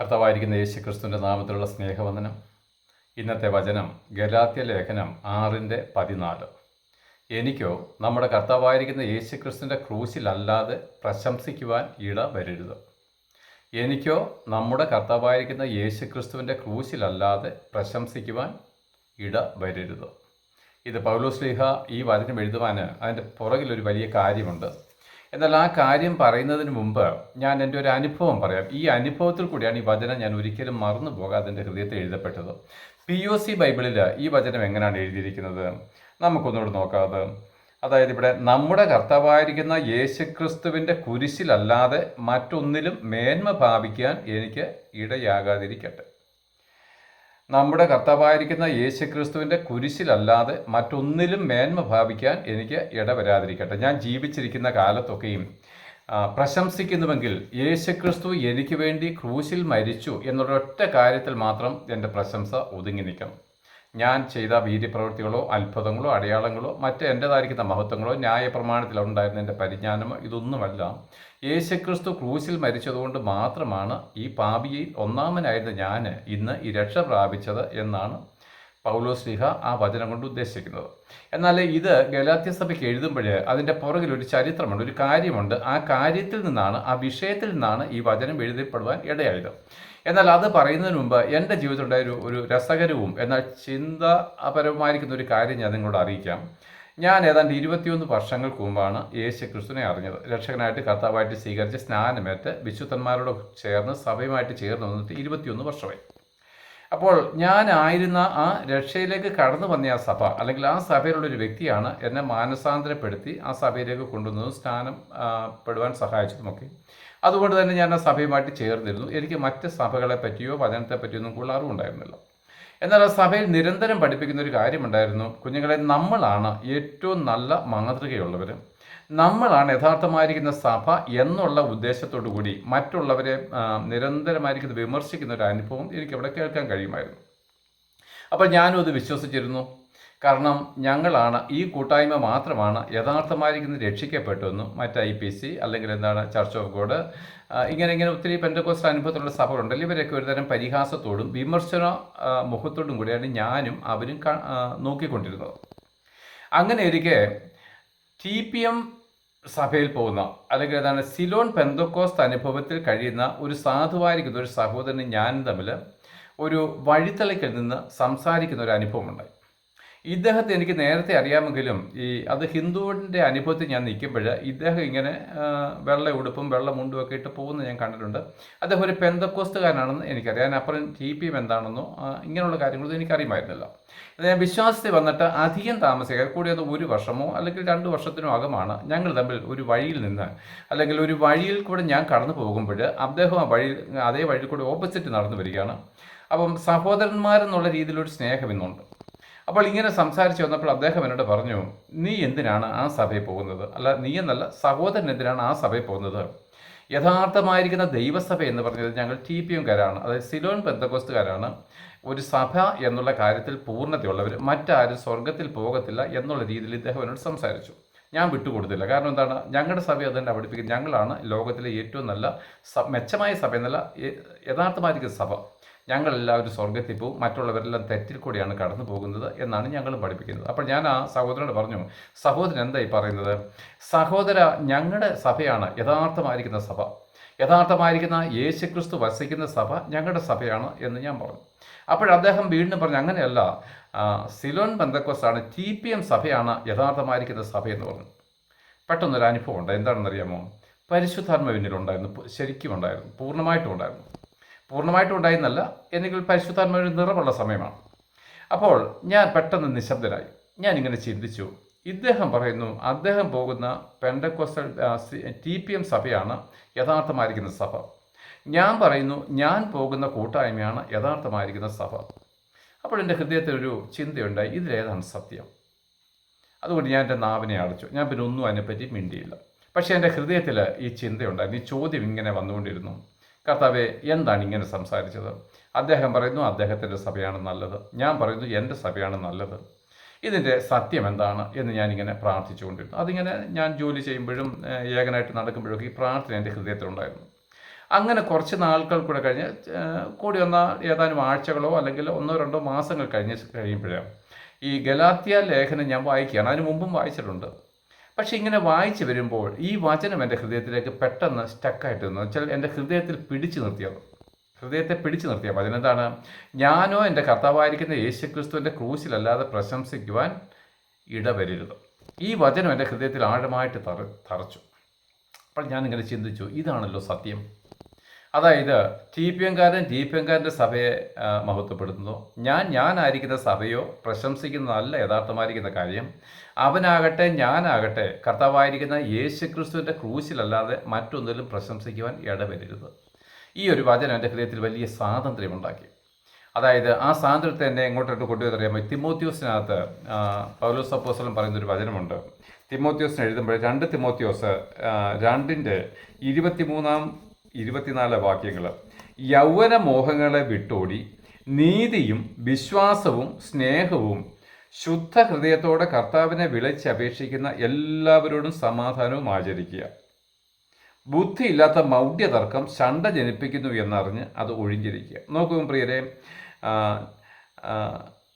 കർത്താവായിരിക്കുന്ന യേശു ക്രിസ്തുവിന്റെ നാമത്തിലുള്ള സ്നേഹവന്ദനം. ഇന്നത്തെ വചനം ഗലാത്യ ലേഖനം ആറിന്റെ പതിനാല്. എനിക്കോ നമ്മുടെ കർത്താവായിരിക്കുന്ന യേശു ക്രിസ്തുവിന്റെ ക്രൂശിലല്ലാതെ പ്രശംസിക്കുവാൻ ഇട വരരുത്. എനിക്കോ നമ്മുടെ കർത്താവായിരിക്കുന്ന യേശു ക്രിസ്തുവിന്റെ ക്രൂശിലല്ലാതെ പ്രശംസിക്കുവാൻ ഇട വരരുത്. ഇത് പൗലോസ്ലിഹ ഈ വചനം എഴുതുവാൻ അതിന്റെ പുറകിലൊരു വലിയ കാര്യമുണ്ട്. എന്നാൽ ആ കാര്യം പറയുന്നതിന് മുമ്പ് ഞാൻ എന്റെ ഒരു അനുഭവം പറയാം. ഈ അനുഭവത്തിൽ കൂടിയാണ് ഈ വചനം ഞാൻ ഒരിക്കലും മറന്നു പോകാതെ എന്റെ ഹൃദയത്തിൽ എഴുതപ്പെട്ടത്. പി ഒ സി ബൈബിളിൽ ഈ വചനം എങ്ങനെയാണ് എഴുതിയിരിക്കുന്നത്? നമുക്കൊന്നുകൂടെ നോക്കാതെ അതായത് ഇവിടെ നമ്മുടെ കർത്താവായിരിക്കുന്ന യേശുക്രിസ്തുവിന്റെ കുരിശിലല്ലാതെ മറ്റൊന്നിലും മേന്മ ഭാവിക്കാൻ എനിക്ക് ഇടയാകാതിരിക്കട്ടെ. നമ്മുടെ കർത്താവായിരിക്കുന്ന യേശു ക്രിസ്തുവിന്റെ കുരിശിലല്ലാതെ മറ്റൊന്നിലും മേന്മ ഭാവിക്കാൻ എനിക്ക് ഇടവരാതിരിക്കട്ടെ. ഞാൻ ജീവിച്ചിരിക്കുന്ന കാലത്തൊക്കെയും പ്രശംസിക്കുന്നുവെങ്കിൽ യേശുക്രിസ്തു എനിക്ക് വേണ്ടി ക്രൂശിൽ മരിച്ചു എന്നൊരൊറ്റ കാര്യത്തിൽ മാത്രം എന്റെ പ്രശംസ ഒതുങ്ങി നിൽക്കണം ഞാൻ ചെയ്ത വീര്യപ്രവൃത്തികളോ അത്ഭുതങ്ങളോ അടയാളങ്ങളോ മറ്റ് എന്റെതായിരിക്കുന്ന മഹത്വങ്ങളോ ന്യായപ്രമാണത്തിലുണ്ടായിരുന്ന എന്റെ പരിജ്ഞാനമോ ഇതൊന്നുമല്ല. യേശുക്രിസ്തു ക്രൂശിൽ മരിച്ചതുകൊണ്ട് മാത്രമാണ് ഈ പാപിയിൽ ഒന്നാമനായിരുന്ന ഞാൻ ഇന്ന് ഈ രക്ഷ പ്രാപിച്ചത് എന്നാണ് പൗലോസ്ലിഹ ആ വചനം കൊണ്ട് ഉദ്ദേശിക്കുന്നത്. എന്നാൽ ഇത് ഗലാത്യ സഭയ്ക്ക് എഴുതുമ്പോൾ അതിന്റെ പുറകിൽ ഒരു ചരിത്രമുണ്ട് ഒരു കാര്യമുണ്ട്. ആ കാര്യത്തിൽ നിന്നാണ് ആ വിഷയത്തിൽ നിന്നാണ് ഈ വചനം എഴുതപ്പെടുവാൻ ഇടയായത്. എന്നാൽ അത് പറയുന്നതിന് മുമ്പ് എന്റെ ജീവിതത്തിലുണ്ടായ ഒരു ഒരു രസകരവും എന്നാൽ ചിന്താപരമായിരിക്കുന്ന ഒരു കാര്യം ഞാൻ നിങ്ങളോട് അറിയിക്കാം. ഞാൻ ഏതാണ്ട് ഇരുപത്തിയൊന്ന് വർഷങ്ങൾക്ക് മുമ്പാണ് യേശു ക്രിസ്തുവിനെ അറിഞ്ഞത്. രക്ഷകനായിട്ട് കർത്താവായിട്ട് സ്വീകരിച്ച് സ്നാനമേറ്റ് വിശുദ്ധന്മാരോട് ചേർന്ന് സഭയുമായിട്ട് ചേർന്ന് വന്നിട്ട് ഇരുപത്തിയൊന്ന് വർഷമായി. അപ്പോൾ ഞാനായിരുന്ന ആ രക്ഷയിലേക്ക് കടന്നു വന്ന ആ സഭ അല്ലെങ്കിൽ ആ സഭയിലുള്ള ഒരു വ്യക്തിയാണ് എന്നെ മാനസാന്തരപ്പെടുത്തി ആ സഭയിലേക്ക് കൊണ്ടുവന്നതും സ്നാനം പെടുവാൻ സഹായിച്ചതുമൊക്കെ. അതുകൊണ്ട് തന്നെ ഞാൻ ആ സഭയുമായിട്ട് ചേർന്നിരുന്നു. എനിക്ക് മറ്റ് സഭകളെ പറ്റിയോ വചനത്തെ പറ്റിയോ ഒന്നും കൂടുതൽ അറിവുണ്ടായിരുന്നില്ല എന്നാൽ ആ സഭയിൽ നിരന്തരം പഠിപ്പിക്കുന്ന ഒരു കാര്യമുണ്ടായിരുന്നു കുഞ്ഞുങ്ങളെ നമ്മളാണ് ഏറ്റവും നല്ല മാതൃകയുള്ളവർ നമ്മളാണ് യഥാർത്ഥമായിരിക്കുന്ന സഭ എന്നുള്ള ഉദ്ദേശത്തോടു കൂടി മറ്റുള്ളവരെ നിരന്തരമായിരിക്കുന്ന വിമർശിക്കുന്ന ഒരു അനുഭവം എനിക്കവിടെ കേൾക്കാൻ കഴിയുമായിരുന്നു. അപ്പോൾ ഞാനും അത് വിശ്വസിച്ചിരുന്നു. കാരണം ഞങ്ങളാണ് ഈ കൂട്ടായ്മ മാത്രമാണ് യഥാർത്ഥമായിരിക്കുന്ന രക്ഷിക്കപ്പെട്ടതെന്നും മറ്റ് ഐ പി സി അല്ലെങ്കിൽ എന്താണ് ചർച്ച് ഓഫ് ഗോഡ് ഇങ്ങനെ ഇങ്ങനെ ഒത്തിരി പെൻഡക്കോസ്റ്റ് അനുഭവത്തിലുള്ള സഭകളുണ്ടല്ലോ. ഇവരൊക്കെ ഒരുതരം പരിഹാസത്തോടും വിമർശന മുഖത്തോടും കൂടിയാണ് ഞാനും അവരും നോക്കിക്കൊണ്ടിരുന്നത്. അങ്ങനെ ഇരിക്കെ ടി പി എം സഭയിൽ പോകുന്ന അല്ലെങ്കിൽ ഏതാണ് സിലോൺ പെന്തക്കോസ്ത് അനുഭവത്തിൽ കഴിയുന്ന ഒരു സാധുവായിരിക്കുന്ന ഒരു സഹോദരനും ഞാനും തമ്മിൽ ഒരു വഴിത്തലയ്ക്കിൽ നിന്ന് സംസാരിക്കുന്ന ഒരു അനുഭവമുണ്ടായി. ഇദ്ദേഹത്തെ എനിക്ക് നേരത്തെ അറിയാമെങ്കിലും ഈ അത് ഹിന്ദുവിന്റെ അനുഭവത്തിൽ ഞാൻ നിൽക്കുമ്പോൾ ഇദ്ദേഹം ഇങ്ങനെ വെള്ള ഉടുപ്പും വെള്ള മുണ്ടും ഒക്കെ ഇട്ട് പോകുന്നത് ഞാൻ കണ്ടിട്ടുണ്ട്. അദ്ദേഹം ഒരു പെന്തക്കോസ്തുകാരനാണെന്ന് എനിക്കറിയാം. അപ്പുറം ടി പി എം എന്താണെന്നോ ഇങ്ങനെയുള്ള കാര്യങ്ങളൊന്നും എനിക്കറിയുമായിരുന്നില്ല. അത് ഞാൻ വിശ്വാസത്തിൽ വന്നിട്ട് അധികം താമസിക്കാതെ കൂടിയത് ഒരു വർഷമോ അല്ലെങ്കിൽ രണ്ട് വർഷത്തിനോ അകമാണ് ഞങ്ങൾ തമ്മിൽ ഒരു വഴിയിൽ നിന്ന് അല്ലെങ്കിൽ ഒരു വഴിയിൽ കൂടെ ഞാൻ കടന്നു പോകുമ്പോൾ അദ്ദേഹം ആ വഴിയിൽ അതേ വഴിയിൽ കൂടെ ഓപ്പോസിറ്റ് നടന്നു വരികയാണ്. അപ്പം സഹോദരന്മാരെന്നുള്ള രീതിയിലൊരു സ്നേഹം ഇന്നുണ്ട്. അപ്പോൾ ഇങ്ങനെ സംസാരിച്ച് വന്നപ്പോൾ അദ്ദേഹം എന്നോട് പറഞ്ഞു നീ എന്തിനാണ് ആ സഭയിൽ പോകുന്നത്? അല്ല നീ എന്നല്ല സഹോദരൻ എന്തിനാണ് ആ സഭയിൽ പോകുന്നത്? യഥാർത്ഥമായിരിക്കുന്ന ദൈവസഭ എന്ന് പറഞ്ഞത് ഞങ്ങൾ ടി പി എംകാരാണ് അതായത് സിലോൺ ബന്ധകോസ്തുകാരാണ് ഒരു സഭ എന്നുള്ള കാര്യത്തിൽ പൂർണതയുള്ളവർ മറ്റാരും സ്വർഗത്തിൽ പോകത്തില്ല എന്നുള്ള രീതിയിൽ ഇദ്ദേഹം എന്നോട് സംസാരിച്ചു. ഞാൻ വിട്ടുകൊടുത്തില്ല. കാരണം എന്താണ്? ഞങ്ങളുടെ സഭ അതുതന്നെ പഠിപ്പിക്കുന്നത് ഞങ്ങളാണ് ലോകത്തിലെ ഏറ്റവും നല്ല മെച്ചമായ സഭ എന്നല്ല യഥാർത്ഥമായിരിക്കുന്ന സഭ. ഞങ്ങളെല്ലാവരും സ്വർഗത്തിൽ പോവും. മറ്റുള്ളവരെല്ലാം തെറ്റിൽ കൂടിയാണ് കടന്നു പോകുന്നത് എന്നാണ് ഞങ്ങൾ പഠിപ്പിക്കുന്നത്. അപ്പോൾ ഞാൻ ആ സഹോദരനോട് പറഞ്ഞു സഹോദരൻ എന്തായി പറയുന്നത്? സഹോദര ഞങ്ങളുടെ സഭയാണ് യഥാർത്ഥമായിരിക്കുന്ന സഭ. യഥാർത്ഥമായിരിക്കുന്ന യേശുക്രിസ്തു വസിക്കുന്ന സഭ ഞങ്ങളുടെ സഭയാണ് എന്ന് ഞാൻ പറഞ്ഞു. അപ്പോഴദ്ദേഹം വീണ്ടും പറഞ്ഞു അങ്ങനെയല്ല. സിലോൺ ബന്ധക്കോസാണ് ടി പി എം സഭയാണ് യഥാർത്ഥമായിരിക്കുന്ന സഭ എന്ന് പറഞ്ഞു. പെട്ടെന്നൊരു അനുഭവം ഉണ്ട്. എന്താണെന്നറിയാമോ? പരിശുദ്ധാത്മ പിന്നിലുണ്ടായിരുന്നു ശരിക്കും ഉണ്ടായിരുന്നു. പൂർണമായിട്ടും ഉണ്ടായിരുന്നു. പൂർണമായിട്ടും ഉണ്ടായിരുന്നല്ല. എനിക്ക് പരിശുദ്ധാത്മ ഒരു നിറമുള്ള സമയമാണ്. അപ്പോൾ ഞാൻ പെട്ടെന്ന് നിശബ്ദനായി ഞാൻ ഇങ്ങനെ ചിന്തിച്ചു. ഇദ്ദേഹം പറയുന്നു അദ്ദേഹം പോകുന്ന പെൻഡക്കോസ്റ്റൽ ടി പി എം സഭയാണ് യഥാർത്ഥമായിരിക്കുന്ന സഭ. ഞാൻ പറയുന്നു ഞാൻ പോകുന്ന കൂട്ടായ്മയാണ് യഥാർത്ഥമായിരിക്കുന്ന സഭ. അപ്പോൾ എന്റെ ഹൃദയത്തിൽ ഒരു ചിന്തയുണ്ടായി ഇതിലേതാണ് സത്യം. അതുകൊണ്ട് ഞാൻ എന്റെ നാവിനെ അടച്ചു. ഞാൻ പിന്നെ ഒന്നും അതിനെപ്പറ്റി മിണ്ടിയില്ല. പക്ഷേ എന്റെ ഹൃദയത്തിൽ ഈ ചിന്തയുണ്ടായിരുന്നു ഈ ചോദ്യം ഇങ്ങനെ വന്നുകൊണ്ടിരുന്നു. കർത്താവെ എന്താണ് ഇങ്ങനെ സംസാരിച്ചത്? അദ്ദേഹം പറയുന്നു അദ്ദേഹത്തിന്റെ സഭയാണ് നല്ലത്. ഞാൻ പറയുന്നു എന്റെ സഭയാണ് നല്ലത്. ഇതിന്റെ സത്യം എന്താണ് എന്ന് ഞാനിങ്ങനെ പ്രാർത്ഥിച്ചുകൊണ്ടിരുന്നു. അതിങ്ങനെ ഞാൻ ജോലി ചെയ്യുമ്പോഴും ഏകനായിട്ട് നടക്കുമ്പോഴൊക്കെ ഈ പ്രാർത്ഥന എന്റെ ഹൃദയത്തിലുണ്ടായിരുന്നു. അങ്ങനെ കുറച്ച് നാളുകൾ കൂടെ കഴിഞ്ഞ് കൂടി വന്ന ഏതാനും ആഴ്ചകളോ അല്ലെങ്കിൽ ഒന്നോ രണ്ടോ മാസങ്ങൾ കഴിഞ്ഞ് കഴിയുമ്പോഴാണ് ഈ ഗലാത്യ ലേഖനം ഞാൻ വായിക്കുകയാണ്. അതിന് മുമ്പും വായിച്ചിട്ടുണ്ട്. പക്ഷെ ഇങ്ങനെ വായിച്ചു വരുമ്പോൾ ഈ വചനം എന്റെ ഹൃദയത്തിലേക്ക് പെട്ടെന്ന് സ്റ്റക്കായിട്ട് നിന്നു വെച്ചാൽ എന്റെ ഹൃദയത്തിൽ പിടിച്ചു നിർത്തിയത് ഹൃദയത്തെ പിടിച്ചു നിർത്തിയ? വചനം എന്താണ് ഞാനോ എന്റെ കർത്താവായിരിക്കുന്ന യേശുക്രിസ്തുവിന്റെ ക്രൂശിലല്ലാതെ പ്രശംസിക്കുവാൻ ഇടവരരുത്. ഈ വചനം എന്റെ ഹൃദയത്തിൽ ആഴമായിട്ട് തറ തറച്ചു. അപ്പോൾ ഞാനിങ്ങനെ ചിന്തിച്ചു ഇതാണല്ലോ സത്യം. അതായത് ടി പി എംകാരൻ ടി പി എംകാരന്റെ സഭയെ മഹത്വപ്പെടുത്തുന്നു. ഞാൻ ഞാനായിരിക്കുന്ന സഭയോ പ്രശംസിക്കുന്നതല്ല യഥാർത്ഥമായിരിക്കുന്ന കാര്യം. അവനാകട്ടെ ഞാനാകട്ടെ കർത്താവായിരിക്കുന്ന യേശു ക്രിസ്തുവിന്റെ ക്രൂശിലല്ലാതെ മറ്റൊന്നിലും പ്രശംസിക്കുവാൻ ഇടവരരുത്. ഈ ഒരു വചനം എന്റെ ഹൃദയത്തിൽ വലിയ സ്വാതന്ത്ര്യമുണ്ടാക്കി. അതായത് ആ സ്വാതന്ത്ര്യത്തെ എന്നെ എങ്ങോട്ടോട്ട് കൊണ്ടുവന്നറിയാമോ തിമോത്യോസിനകത്ത് പൗലോസ് അപ്പോസ്തലൻ പറയുന്ന ഒരു വചനമുണ്ട്. തിമോത്യോസിന് എഴുതുമ്പോൾ രണ്ട് തിമോത്യോസ് രണ്ടിന്റെ ഇരുപത്തിമൂന്നാം ഇരുപത്തിനാല് വാക്യങ്ങൾ യൗവന മോഹങ്ങളെ വിട്ടോടി നീതിയും വിശ്വാസവും സ്നേഹവും ശുദ്ധ ഹൃദയത്തോടെ കർത്താവിനെ വിളിച്ചപേക്ഷിക്കുന്ന എല്ലാവരോടും സമാധാനവും ആചരിക്കുക. ബുദ്ധിയില്ലാത്ത മൗഢ്യതർക്കം ശണ്ട ജനിപ്പിക്കുന്നു എന്നറിഞ്ഞ് അത് ഒഴിഞ്ഞിരിക്കുക. നോക്കൂ പ്രിയരെ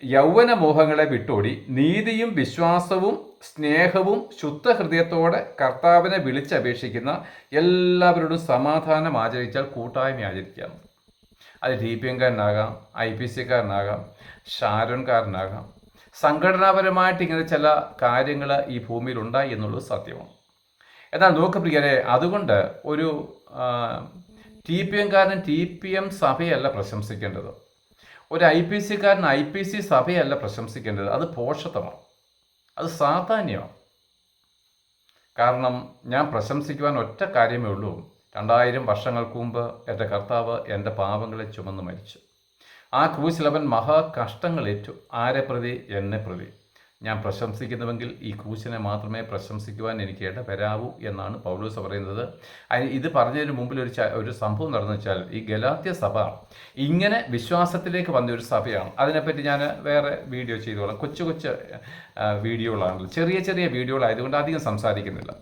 യൗവന മോഹങ്ങളെ വിട്ടോടി നീതിയും വിശ്വാസവും സ്നേഹവും ശുദ്ധ ഹൃദയത്തോടെ കർത്താവിനെ വിളിച്ചപേക്ഷിക്കുന്ന എല്ലാവരോടും സമാധാനം ആചരിച്ചാൽ കൂട്ടായ്മ ആചരിക്കാം അത് ഡി പി എംകാരനാകാം ഐ പി സിക്കാരനാകാം ഷാരോൺകാരനാകാം സംഘടനാപരമായിട്ട് ഇങ്ങനെ ചില കാര്യങ്ങൾ ഈ ഭൂമിയിൽ ഉണ്ടായി എന്നുള്ളത് സത്യമാണ്. എന്നാൽ നോക്ക് പ്രിയരെ അതുകൊണ്ട് ഒരു ടി പി എംകാരൻ ടി പി എം സഭയല്ല പ്രശംസിക്കേണ്ടത്. ഒരു ഐ പി സിക്കാരൻ ഐ പി സി സഭയല്ല പ്രശംസിക്കേണ്ടത്. അത് പോഷത്വമാണ്. അത് സാധാന്യമാണ് കാരണം ഞാൻ പ്രശംസിക്കുവാൻ ഒറ്റ കാര്യമേ ഉള്ളൂ. രണ്ടായിരം വർഷങ്ങൾക്ക് മുമ്പ് എന്റെ കർത്താവ് എന്റെ പാപങ്ങളെ ചുമന്ന് മരിച്ചു. ആ ക്രൂശിലവൻ മഹാകഷ്ടങ്ങളേറ്റു. ആരെ പ്രതി? എന്നെ പ്രതി. ഞാൻ പ്രശംസിക്കുന്നുവെങ്കിൽ ഈ കൂശിനെ മാത്രമേ പ്രശംസിക്കുവാൻ എനിക്ക് ഇട വരാവൂ എന്നാണ് പൗലൂസ് പറയുന്നത്. ഇത് പറഞ്ഞതിന് മുമ്പിൽ ഒരു ഒരു സംഭവം നടന്നു വെച്ചാൽ ഈ ഗലാത്യ സഭ ഇങ്ങനെ വിശ്വാസത്തിലേക്ക് വന്ന ഒരു സഭയാണ്. അതിനെപ്പറ്റി ഞാൻ വേറെ വീഡിയോ ചെയ്തോളാം. കൊച്ചു കൊച്ചു വീഡിയോകളാണല്ലോ. ചെറിയ ചെറിയ വീഡിയോകളായതുകൊണ്ട് അധികം സംസാരിക്കുന്നില്ല.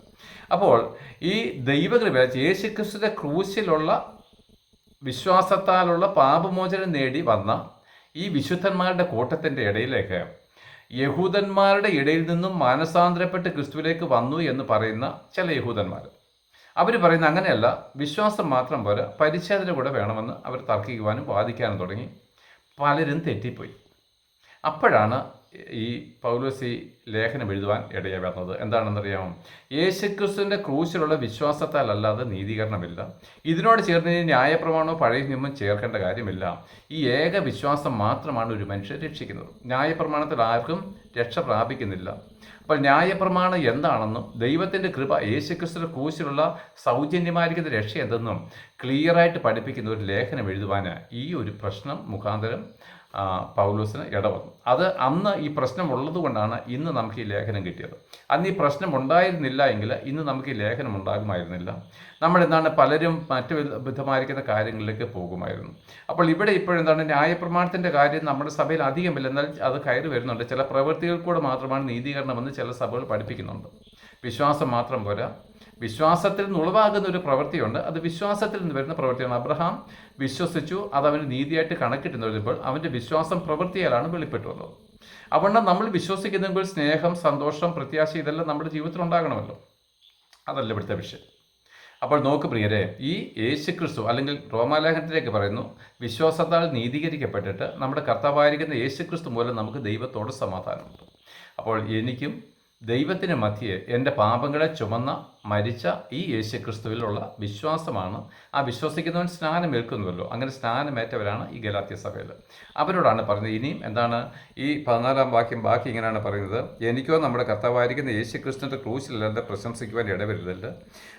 അപ്പോൾ ഈ ദൈവകൃപ യേശുക്രിസ്തുവിന്റെ ക്രൂശിലുള്ള വിശ്വാസത്താലുള്ള പാപമോചനം നേടി വന്ന ഈ വിശുദ്ധന്മാരുടെ കൂട്ടത്തിന്റെ ഇടയിലേക്ക് യഹൂദന്മാരുടെ ഇടയിൽ നിന്നും മാനസാന്തരപ്പെട്ട് ക്രിസ്തുവിലേക്ക് വന്നു എന്ന് പറയുന്ന ചില യഹൂദന്മാർ. അവർ പറയുന്ന അങ്ങനെയല്ല വിശ്വാസം മാത്രം പോരാ പരിച്ഛേദന കൂടെ വേണമെന്ന് അവർ തർക്കിക്കുവാനും വാദിക്കാനും തുടങ്ങി. പലരും തെറ്റിപ്പോയി. അപ്പോഴാണ് ഈ പൗലോസി ലേഖനം എഴുതുവാൻ ഇടയാവുന്നത് വന്നത് എന്താണെന്നറിയാമോ? യേശുക്രിസ്തുവിന്റെ ക്രൂശിലുള്ള വിശ്വാസത്താൽ അല്ലാതെ നീതീകരണമില്ല. ഇതിനോട് ചേർന്ന് ന്യായപ്രമാണോ പഴയ നിയമം ചേർക്കേണ്ട കാര്യമില്ല. ഈ ഏക വിശ്വാസം മാത്രമാണ് ഒരു മനുഷ്യൻ രക്ഷിക്കുന്നത്. ന്യായപ്രമാണത്തിൽ ആർക്കും രക്ഷ പ്രാപിക്കുന്നില്ല. അപ്പോൾ ന്യായപ്രമാണം എന്താണെന്നും ദൈവത്തിന്റെ കൃപ യേശുക്രിസ്തുവിന്റെ ക്രൂശിലുള്ള സൗജന്യമായിരിക്കുന്ന രക്ഷ എന്തെന്നും ക്ലിയറായിട്ട് പഠിപ്പിക്കുന്ന ഒരു ലേഖനം എഴുതുവാൻ ഈ ഒരു പ്രശ്നം മുഖാന്തരം പൗലോസിന് ഇടവന്നു. അത് അന്ന് ഈ പ്രശ്നം ഉള്ളതുകൊണ്ടാണ് ഇന്ന് നമുക്ക് ഈ ലേഖനം കിട്ടിയത്. അന്ന് ഈ പ്രശ്നം ഉണ്ടായിരുന്നില്ല എങ്കിൽ ഇന്ന് നമുക്ക് ഈ ലേഖനം ഉണ്ടാകുമായിരുന്നില്ല. നമ്മൾ എന്താണ് പലരും മറ്റു വിധ- വിധമായിരിക്കുന്ന കാര്യങ്ങളിലേക്ക് പോകുമായിരുന്നു. അപ്പോൾ ഇവിടെ ഇപ്പോഴെന്താണ് ന്യായപ്രമാണത്തിന്റെ കാര്യം നമ്മുടെ സഭയിൽ അധികമില്ല. എന്നാൽ അത് കയറി വരുന്നുണ്ട്. ചില പ്രവൃത്തികൾ കൂടെ മാത്രമാണ് നീതീകരണമെന്ന് ചില സഭകൾ പഠിപ്പിക്കുന്നുണ്ട്. വിശ്വാസം മാത്രം പോരാ. വിശ്വാസത്തിൽ നിന്ന് ഉളവാകുന്ന ഒരു പ്രവൃത്തിയുണ്ട്. അത് വിശ്വാസത്തിൽ നിന്ന് വരുന്ന പ്രവൃത്തിയാണ് അബ്രഹാം. വിശ്വസിച്ചു അത് അവന് നീതിയായിട്ട് കണക്കിട്ട് വരുമ്പോൾ അവന്റെ വിശ്വാസം പ്രവൃത്തിയാലാണ് വെളിപ്പെട്ടു വന്നത്. അതുകൊണ്ട് നമ്മൾ വിശ്വസിക്കുന്നെങ്കിൽ സ്നേഹം സന്തോഷം പ്രത്യാശ ഇതെല്ലാം നമ്മുടെ ജീവിതത്തിൽ ഉണ്ടാകണമല്ലോ. അതല്ല ഇവിടുത്തെ വിഷയം. അപ്പോൾ നോക്ക് പ്രിയരെ ഈ യേശു ക്രിസ്തു അല്ലെങ്കിൽ റോമാലേഖനത്തിലേക്ക് പറയുന്നു വിശ്വാസത്താൽ നീതീകരിക്കപ്പെട്ടിട്ട് നമ്മുടെ കർത്താവായിരിക്കുന്ന യേശു ക്രിസ്തു മൂലം നമുക്ക് ദൈവത്തോട് സമാധാനമുണ്ട്. അപ്പോൾ എനിക്കും ദൈവത്തിന് മധ്യേ എന്റെ പാപങ്ങളെ ചുമന്ന മരിച്ച ഈ യേശു ക്രിസ്തുവിലുള്ള വിശ്വാസമാണ്. ആ വിശ്വസിക്കുന്നവൻ സ്നാനം ഏൽക്കുന്നുവല്ലോ അങ്ങനെ സ്നാനമേറ്റവരാണ് ഈ ഗലാത്യ സഭയിൽ. അവരോടാണ് പറയുന്നത് ഇനിയും എന്താണ് ഈ പതിനാലാം വാക്യം ബാക്കി ഇങ്ങനെയാണ് പറയുന്നത്. എനിക്കോ നമ്മുടെ കർത്താവായിരിക്കുന്ന യേശു ക്രിസ്തുവിന്റെ ക്രൂശിലല്ലാതെ പ്രശംസിക്കുവാൻ ഇടവരുതല്ല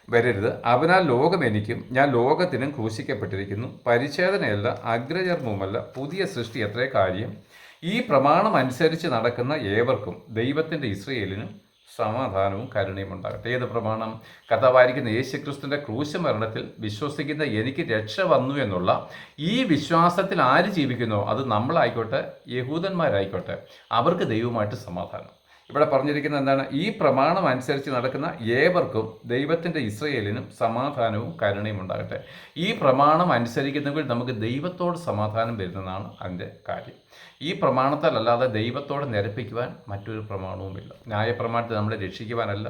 വരരുത്. അവനാൽ ലോകം എനിക്കും ഞാൻ ലോകത്തിനും ക്രൂശിക്കപ്പെട്ടിരിക്കുന്നു. പരിച്ഛേദനയല്ല അഗ്രചർമ്മവുമല്ല പുതിയ സൃഷ്ടി എത്രേ കാര്യം? ഈ പ്രമാണം അനുസരിച്ച് നടക്കുന്ന ഏവർക്കും ദൈവത്തിന്റെ ഇസ്രയേലിനും സമാധാനവും കരുണയും ഉണ്ടാകട്ടെ. ഏത് പ്രമാണം? കഥാവായിരിക്കുന്ന യേശുക്രിസ്തുവിന്റെ ക്രൂശ മരണത്തിൽ വിശ്വസിക്കുന്ന എനിക്ക് രക്ഷ വന്നു എന്നുള്ള ഈ വിശ്വാസത്തിൽ ആര് ജീവിക്കുന്നോ അത് നമ്മളായിക്കോട്ടെ യഹൂദന്മാരായിക്കോട്ടെ അവർക്ക് ദൈവമായിട്ട് സമാധാനം. ഇവിടെ പറഞ്ഞിരിക്കുന്ന എന്താണ്? ഈ പ്രമാണം അനുസരിച്ച് നടക്കുന്ന ഏവർക്കും ദൈവത്തിന്റെ ഇസ്രയേലിനും സമാധാനവും കരുണയും ഉണ്ടാകട്ടെ. ഈ പ്രമാണം അനുസരിക്കുന്നെങ്കിൽ നമുക്ക് ദൈവത്തോട് സമാധാനം വരുന്നതാണ് അതിന്റെ കാര്യം. ഈ പ്രമാണത്താൽ അല്ലാതെ ദൈവത്തോട് നിരപ്പിക്കുവാൻ മറ്റൊരു പ്രമാണവുമില്ല. ന്യായപ്രമാണത്തെ നമ്മളെ രക്ഷിക്കുവാനല്ല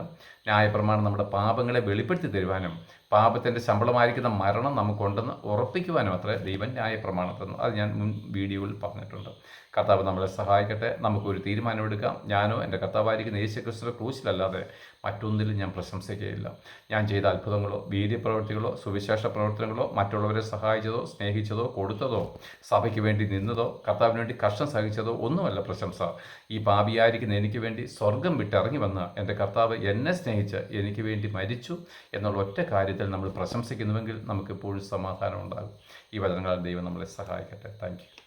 ന്യായപ്രമാണം നമ്മുടെ പാപങ്ങളെ വെളിപ്പെടുത്തി തരുവാനും പാപത്തിന്റെ ശമ്പളമായിരിക്കുന്ന മരണം നമുക്കുണ്ടെന്ന് ഉറപ്പിക്കുവാനും അത്ര ദൈവം ന്യായ പ്രമാണത്തുന്നു അത് ഞാൻ മുൻ വീഡിയോയിൽ പറഞ്ഞിട്ടുണ്ട്. കർത്താവ് നമ്മളെ സഹായിക്കട്ടെ. നമുക്കൊരു തീരുമാനമെടുക്കാം. ഞാനോ എന്റെ കർത്താവായിരിക്കുന്ന യേശു ക്രിസ്തു ക്രൂശിലല്ലാതെ മറ്റൊന്നിലും ഞാൻ പ്രശംസിക്കുകയില്ല ഞാൻ ചെയ്ത അത്ഭുതങ്ങളോ വീര്യപ്രവർത്തികളോ സുവിശേഷ പ്രവർത്തനങ്ങളോ മറ്റുള്ളവരെ സഹായിച്ചതോ സ്നേഹിച്ചതോ കൊടുത്തതോ സഭയ്ക്ക് വേണ്ടി നിന്നതോ കർത്താവിന് വേണ്ടി കഷ്ടം സഹിച്ചതോ ഒന്നുമല്ല പ്രശംസ. ഈ പാപിയായിരിക്കുന്ന എനിക്ക് വേണ്ടി സ്വർഗം വിട്ടിറങ്ങി വന്ന എന്റെ കർത്താവ് എന്നെ സ്നേഹിച്ച് എനിക്ക് വേണ്ടി മരിച്ചു എന്നുള്ള ഒറ്റ കാര്യത്തിൽ നമ്മൾ പ്രശംസിക്കുന്നുവെങ്കിൽ നമുക്ക് എപ്പോഴും സമാധാനം ഉണ്ടാകും. ഈ വചനങ്ങളാൽ ദൈവം നമ്മളെ സഹായിക്കട്ടെ. താങ്ക്